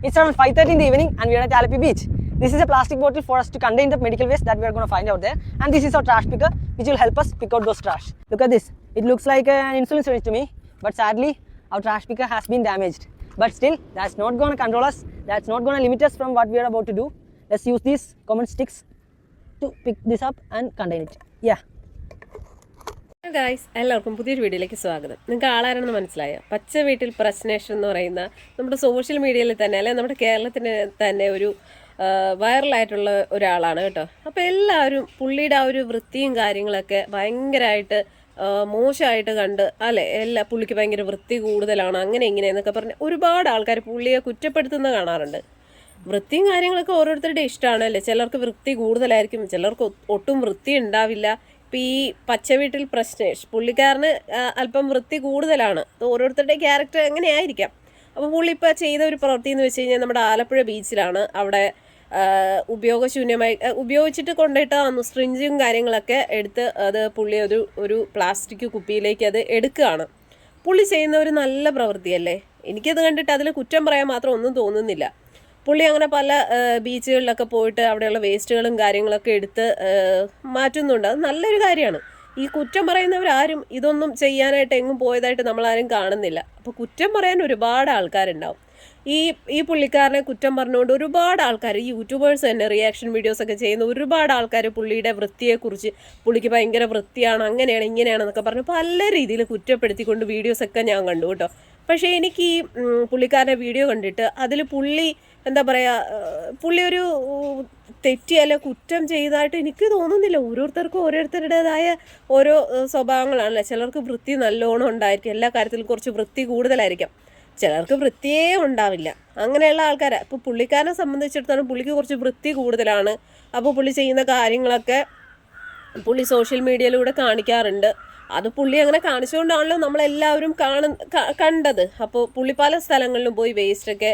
It's around 5.30 in the evening and we are at Alapi beach. This is a plastic bottle for us to contain the medical waste that we are going to find out there. And this is our trash picker which will help us pick out those trash. Look at this. It looks like an insulin syringe to me. But sadly, our trash picker has been damaged. But still, that's not going to control us. That's not going to limit us from what we are about to do. Let's use these common sticks to pick this up and contain it. Yeah. Guys എല്ലാവർക്കും പുതിയൊരു വീഡിയോയിലേക്ക് സ്വാഗതം. നിങ്ങൾക്ക് ആളാരാണെന്ന് മനസ്സിലായോ? പച്ച വീട്ടിൽ പ്രശ്നേഷൻ എന്ന് പറയുന്ന നമ്മുടെ സോഷ്യൽ മീഡിയയിൽ തന്നെ അല്ലെ നമ്മുടെ കേരളത്തിന് തന്നെ ഒരു വൈറലായിട്ടുള്ള ഒരാളാണ് കേട്ടോ. അപ്പോൾ എല്ലാവരും പുള്ളിയുടെ ആ ഒരു വൃത്തിയും കാര്യങ്ങളൊക്കെ ഭയങ്കരമായിട്ട് മോശമായിട്ട് കണ്ട് അല്ലെ എല്ലാ പുള്ളിക്ക് ഭയങ്കര വൃത്തി കൂടുതലാണ് അങ്ങനെ ഇങ്ങനെ എന്നൊക്കെ പറഞ്ഞ് ഒരുപാട് ആൾക്കാർ പുള്ളിയെ കുറ്റപ്പെടുത്തുന്ന കാണാറുണ്ട്. വൃത്തിയും കാര്യങ്ങളൊക്കെ ഓരോരുത്തരുടെ ഇഷ്ടമാണ് അല്ലേ? ചിലർക്ക് വൃത്തി കൂടുതലായിരിക്കും ചിലർക്ക് ഒട്ടും വൃത്തി ഉണ്ടാവില്ല. ഇപ്പം ഈ പച്ച വീട്ടിൽ പ്രശ്നേഷ് പുള്ളിക്കാരന് അല്പം വൃത്തി കൂടുതലാണ്. ഓരോരുത്തരുടെ ക്യാരക്ടർ എങ്ങനെയായിരിക്കാം? അപ്പോൾ പുള്ളി ഇപ്പോൾ ചെയ്ത ഒരു പ്രവൃത്തി എന്ന് വെച്ച് കഴിഞ്ഞാൽ നമ്മുടെ ആലപ്പുഴ ബീച്ചിലാണ്. അവിടെ ഉപയോഗശൂന്യമായി ഉപയോഗിച്ചിട്ട് കൊണ്ടിട്ട് വന്നു സ്ട്രിഞ്ചും കാര്യങ്ങളൊക്കെ എടുത്ത് അത് പുള്ളി ഒരു ഒരു പ്ലാസ്റ്റിക് കുപ്പിയിലേക്ക് അത് എടുക്കുകയാണ്. പുള്ളി ചെയ്യുന്ന ഒരു നല്ല പ്രവൃത്തിയല്ലേ? എനിക്കത് കണ്ടിട്ട് അതിൽ കുറ്റം പറയാൻ മാത്രം ഒന്നും തോന്നുന്നില്ല. പുള്ളി അങ്ങനെ പല ബീച്ചുകളിലൊക്കെ പോയിട്ട് അവിടെയുള്ള വേസ്റ്റുകളും കാര്യങ്ങളൊക്കെ എടുത്ത് മാറ്റുന്നുണ്ട്. അത് നല്ലൊരു കാര്യമാണ്. ഈ കുറ്റം പറയുന്നവരാരും ഇതൊന്നും ചെയ്യാനായിട്ട് എങ്ങും പോയതായിട്ട് നമ്മളാരും കാണുന്നില്ല. അപ്പോൾ കുറ്റം പറയാൻ ഒരുപാട് ആൾക്കാരുണ്ടാവും. ഈ ഈ പുള്ളിക്കാരനെ കുറ്റം പറഞ്ഞുകൊണ്ട് ഒരുപാട് ആൾക്കാർ യൂട്യൂബേഴ്സ് തന്നെ റിയാക്ഷൻ വീഡിയോസ് ഒക്കെ ചെയ്യുന്ന ഒരുപാട് ആൾക്കാർ പുള്ളിയുടെ വൃത്തിയെക്കുറിച്ച് പുള്ളിക്ക് ഭയങ്കര വൃത്തിയാണ് അങ്ങനെയാണ് ഇങ്ങനെയാണെന്നൊക്കെ പറഞ്ഞ് പല രീതിയിൽ കുറ്റപ്പെടുത്തിക്കൊണ്ട് വീഡിയോസൊക്കെ ഞാൻ കണ്ടു കേട്ടോ. പക്ഷേ എനിക്ക് ഈ പുള്ളിക്കാരന്റെ വീഡിയോ കണ്ടിട്ട് അതിൽ പുള്ളി എന്താ പറയുക പുള്ളി ഒരു തെറ്റി കുറ്റം ചെയ്തതായിട്ട് എനിക്ക് തോന്നുന്നില്ല. ഓരോരുത്തർക്കും ഓരോരുത്തരുടേതായ ഓരോ സ്വഭാവങ്ങളാണല്ലോ സ്വഭാവങ്ങളാണല്ലേ. ചിലർക്ക് വൃത്തി നല്ലോണം ഉണ്ടായിരിക്കും. എല്ലാ കാര്യത്തിലും കുറച്ച് വൃത്തി കൂടുതലായിരിക്കും. ചിലർക്ക് വൃത്തിയേ ഉണ്ടാവില്ല. അങ്ങനെയുള്ള ആൾക്കാരാണ് ഇപ്പോൾ പുള്ളിക്കാരനെ സംബന്ധിച്ചിടത്തോളം പുള്ളിക്ക് കുറച്ച് വൃത്തി കൂടുതലാണ്. അപ്പോൾ പുള്ളി ചെയ്യുന്ന കാര്യങ്ങളൊക്കെ പുള്ളി സോഷ്യൽ മീഡിയയിലൂടെ കാണിക്കാറുണ്ട്. അത് പുള്ളി അങ്ങനെ കാണിച്ചുകൊണ്ടാണല്ലോ നമ്മളെല്ലാവരും കാണു കണ്ടത്. അപ്പോൾ പുള്ളി പല സ്ഥലങ്ങളിലും പോയി വേസ്റ്റൊക്കെ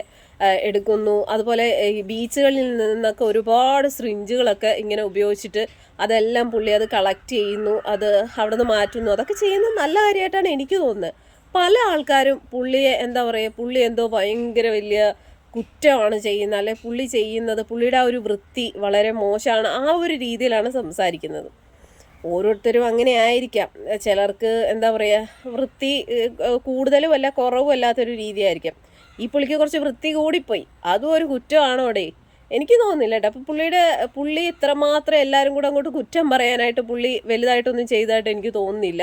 എടുക്കുന്നു. അതുപോലെ ഈ ബീച്ചുകളിൽ നിന്നൊക്കെ ഒരുപാട് സ്രിഞ്ചുകളൊക്കെ ഇങ്ങനെ ഉപയോഗിച്ചിട്ട് അതെല്ലാം പുള്ളി അത് കളക്ട് ചെയ്യുന്നു അത് അവിടെ നിന്ന് മാറ്റുന്നു. അതൊക്കെ ചെയ്യുന്നത് നല്ല കാര്യമായിട്ടാണ് എനിക്ക് തോന്നുന്നത് പല ആൾക്കാരും പുള്ളിയെ എന്താ പറയുക പുള്ളി എന്തോ ഭയങ്കര വലിയ കുറ്റമാണ് ചെയ്യുന്നത്. അല്ലെ പുള്ളി ചെയ്യുന്നത് പുള്ളിയുടെ ആ ഒരു വൃത്തി വളരെ മോശമാണ്. ആ ഒരു രീതിയിലാണ് സംസാരിക്കുന്നത്. ഓരോരുത്തരും അങ്ങനെ ആയിരിക്കാം. ചിലർക്ക് എന്താ പറയുക വൃത്തി കൂടുതലും അല്ല കുറവും അല്ലാത്തൊരു രീതിയായിരിക്കാം. ഈ പുള്ളിക്ക് കുറച്ച് വൃത്തി കൂടിപ്പോയി. അതും ഒരു കുറ്റമാണോ അവിടെ എനിക്ക് തോന്നുന്നില്ല കേട്ടോ. അപ്പോൾ പുള്ളിയുടെ പുള്ളി ഇത്രമാത്രം എല്ലാവരും കൂടെ അങ്ങോട്ട് കുറ്റം പറയാനായിട്ട് പുള്ളി വലുതായിട്ടൊന്നും ചെയ്തതായിട്ട് എനിക്ക് തോന്നുന്നില്ല.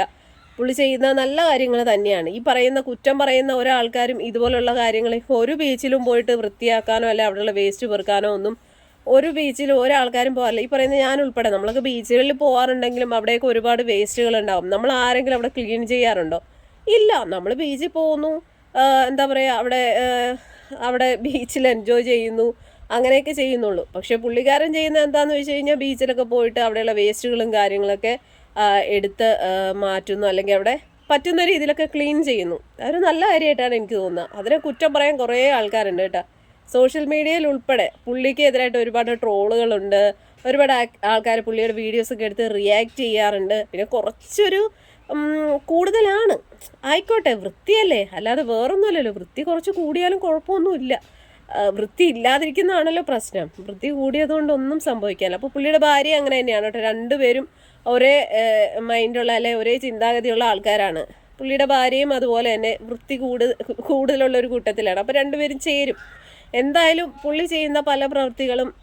പുള്ളി ചെയ്യുന്ന നല്ല കാര്യങ്ങൾ തന്നെയാണ്. ഈ പറയുന്ന കുറ്റം പറയുന്ന ഒരാൾക്കാരും ഇതുപോലുള്ള കാര്യങ്ങൾ ഒരു ബീച്ചിലും പോയിട്ട് വൃത്തിയാക്കാനോ അല്ല അവിടെയുള്ള വേസ്റ്റ് പെറുക്കാനോ ഒന്നും ഒരു ബീച്ചിൽ ഒരാൾക്കാരും പോകാറില്ല. ഈ പറയുന്ന ഞാൻ ഉൾപ്പെടെ നമ്മളൊക്കെ ബീച്ചുകളിൽ പോകാറുണ്ടെങ്കിലും അവിടെയൊക്കെ ഒരുപാട് വേസ്റ്റുകൾ ഉണ്ടാവും നമ്മൾ ആരെങ്കിലും അവിടെ ക്ലീൻ ചെയ്യാറുണ്ടോ? ഇല്ല. നമ്മൾ ബീച്ചിൽ പോകുന്നു. എന്താ പറയുക അവിടെ അവിടെ ബീച്ചിൽ എൻജോയ് ചെയ്യുന്നു. അങ്ങനെയൊക്കെ ചെയ്യുന്നുള്ളൂ. പക്ഷേ പുള്ളിക്കാരൻ ചെയ്യുന്ന എന്താണെന്ന് വെച്ച് കഴിഞ്ഞാൽ ബീച്ചിലൊക്കെ പോയിട്ട് അവിടെയുള്ള വേസ്റ്റുകളും കാര്യങ്ങളൊക്കെ എടുത്ത് മാറ്റുന്നു. അല്ലെങ്കിൽ അവിടെ പറ്റുന്ന രീതിയിലൊക്കെ ക്ലീൻ ചെയ്യുന്നു. അതൊരു നല്ല കാര്യമായിട്ടാണ് എനിക്ക് തോന്നുന്നത്. അതിനെ കുറ്റം പറയാൻ കുറേ ആൾക്കാരുണ്ട് കേട്ടോ. സോഷ്യൽ മീഡിയയിൽ ഉൾപ്പെടെ പുള്ളിക്ക് എതിരായിട്ട് ഒരുപാട് ട്രോളുകളുണ്ട്. ഒരുപാട് ആൾക്കാർ പുള്ളിയുടെ വീഡിയോസ് ഒക്കെ എടുത്ത് റിയാക്ട് ചെയ്യാറുണ്ട്. പിന്നെ കുറച്ചൊരു കൂടുതലാണ്. ആയിക്കോട്ടെ വൃത്തിയല്ലേ? അല്ലാതെ വേറൊന്നുമല്ലല്ലോ. വൃത്തി കുറച്ച് കൂടിയാലും കുഴപ്പമൊന്നുമില്ല. വൃത്തി ഇല്ലാതിരിക്കുന്നതാണല്ലോ പ്രശ്നം. വൃത്തി കൂടിയതുകൊണ്ട് ഒന്നും സംഭവിക്കാനില്ല. അപ്പോൾ പുള്ളിയുടെ ഭാര്യ അങ്ങനെ തന്നെയാണ് കേട്ടോ. രണ്ടുപേരും ഒരേ മൈൻഡുള്ള അല്ലെ ഒരേ ചിന്താഗതിയുള്ള ആൾക്കാരാണ്. പുള്ളിയുടെ ഭാര്യയും അതുപോലെ തന്നെ വൃത്തി കൂടുതൽ കൂടുതലുള്ള ഒരു കൂട്ടത്തിലാണ്. അപ്പോൾ രണ്ടുപേരും ചേരും. എന്തായാലും പുള്ളി ചെയ്യുന്ന പല പ്രവൃത്തികളും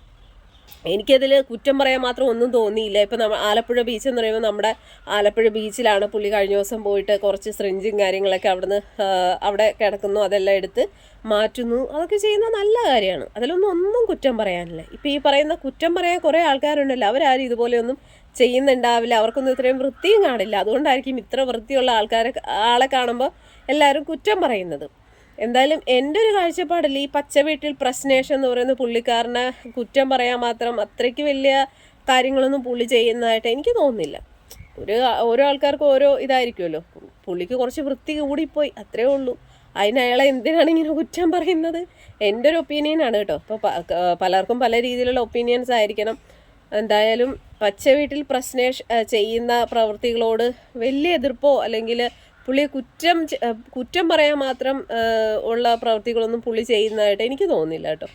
എനിക്കതിൽ കുറ്റം പറയാൻ മാത്രം ഒന്നും തോന്നിയില്ല. ഇപ്പം നമ്മൾ ആലപ്പുഴ ബീച്ച് എന്ന് പറയുമ്പോൾ നമ്മുടെ ആലപ്പുഴ ബീച്ചിലാണ് പുള്ളി കഴിഞ്ഞ ദിവസം പോയിട്ട് കുറച്ച് സ്ട്രിഞ്ചും കാര്യങ്ങളൊക്കെ അവിടുന്ന് അവിടെ കിടക്കുന്നു. അതെല്ലാം എടുത്ത് മാറ്റുന്നു. അതൊക്കെ ചെയ്യുന്ന നല്ല കാര്യമാണ്. അതിലൊന്നും ഒന്നും കുറ്റം പറയാനില്ല. ഇപ്പം ഈ പറയുന്ന കുറ്റം പറയാൻ കുറേ ആൾക്കാരുണ്ടല്ലോ. അവരാരും ഇതുപോലെയൊന്നും ചെയ്യുന്നുണ്ടാവില്ല. അവർക്കൊന്നും ഇത്രയും വൃത്തിയും കാണില്ല. അതുകൊണ്ടായിരിക്കും ഇത്ര വൃത്തിയുള്ള ആൾക്കാരെ ആളെ കാണുമ്പോൾ എല്ലാവരും കുറ്റം പറയുന്നത്. എന്തായാലും എന്റെ ഒരു കാഴ്ചപ്പാടിൽ ഈ പച്ച വീട്ടിൽ പ്രശ്നേഷൻ എന്ന് പറയുന്ന പുള്ളിക്കാരനെ കുറ്റം പറയാൻ മാത്രം അത്രയ്ക്ക് വലിയ കാര്യങ്ങളൊന്നും പുള്ളി ചെയ്യുന്നതായിട്ട് എനിക്ക് തോന്നുന്നില്ല. ഒരു ഓരോ ആൾക്കാർക്കും ഓരോ ഇതായിരിക്കുമല്ലോ. പുള്ളിക്ക് കുറച്ച് വൃത്തി കൂടിപ്പോയി അത്രേ ഉള്ളൂ. അതിന് അയാളെ എന്തിനാണ് ഇങ്ങനെ കുറ്റം പറയുന്നത്? എന്റെ ഒരു ഒപ്പീനിയനാണ് കേട്ടോ. ഇപ്പോൾ പലർക്കും പല രീതിയിലുള്ള ഒപ്പീനിയൻസ് ആയിരിക്കണം. എന്തായാലും പച്ച വീട്ടിൽ പ്രശ്നേഷ് ചെയ്യുന്ന പ്രവൃത്തികളോട് വലിയ എതിർപ്പോ അല്ലെങ്കിൽ പുള്ളിയെ കുറ്റം കുറ്റം പറയാൻ മാത്രം ഉള്ള പ്രവൃത്തികളൊന്നും പുള്ളി ചെയ്യുന്നതായിട്ട് എനിക്ക് തോന്നുന്നില്ല കേട്ടോ.